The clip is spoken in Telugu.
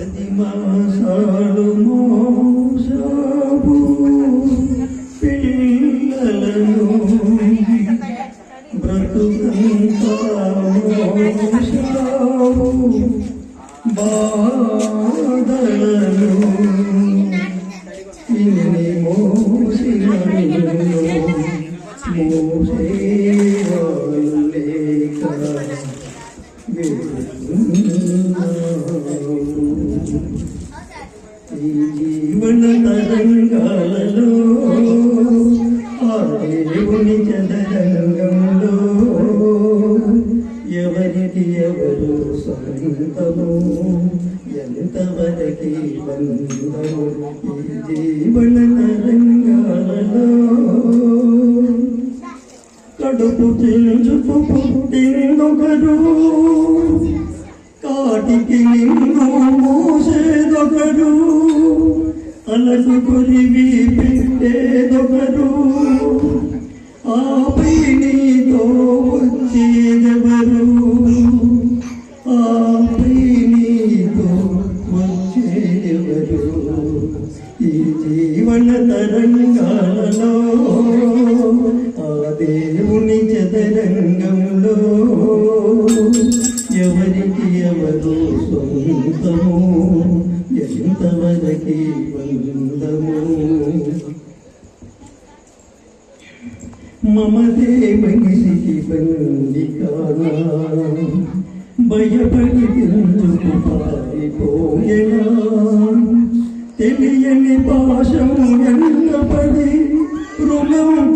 పది మాసాలు మోసావు పిల్లలను బ్రతుకంతా మోసావు బాధలను ఇన్ని మోసిన నిన్ను మోసేవాళ్ళు లేక. జీవన తరంగాలలో ఆ దేవుని చదరంగంలో ఎవరికి ఎవరు సొంతము ఎంతవరకి బంధము ఈ జీవన తరంగాలలో కడుపు చెంచుకు పుట్టిందొకరు కాటికి నిండు అలసు కొరివి పెట్టేదొకరు ఆపై నీతో వచ్చేదెవరు? ఆపై నీతో వచ్చేదెవరు? ఈ జీవన తరంగాలలో ఆ దేవుని చదరంగంలో ఎవరు సొంతము? ఎంతవరకే బంధము? మమతే మనిషికి బంది కాదా భయపడి తెలుసుకు పారిపోయేనా? తెలియని పాశము ఎన్నపడి రుణం